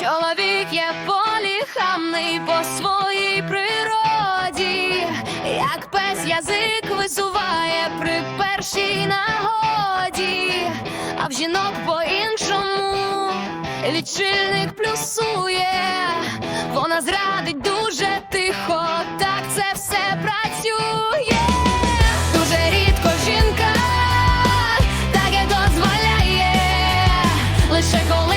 Чоловік є поліхамний по своїй природі, як пес язик висуває при першій нагоді, а в жінок по-іншому лічильник плюсує, вона зрадить дуже тихо, так це все працює. Дуже рідко жінка, таке дозволяє лише коли.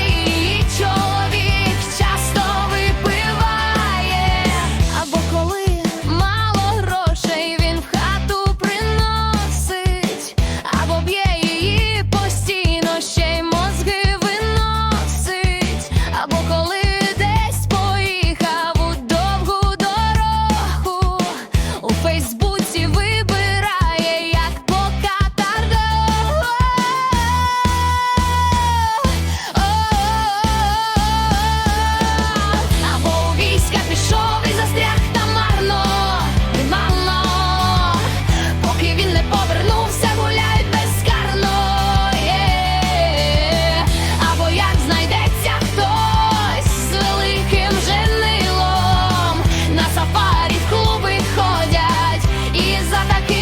cada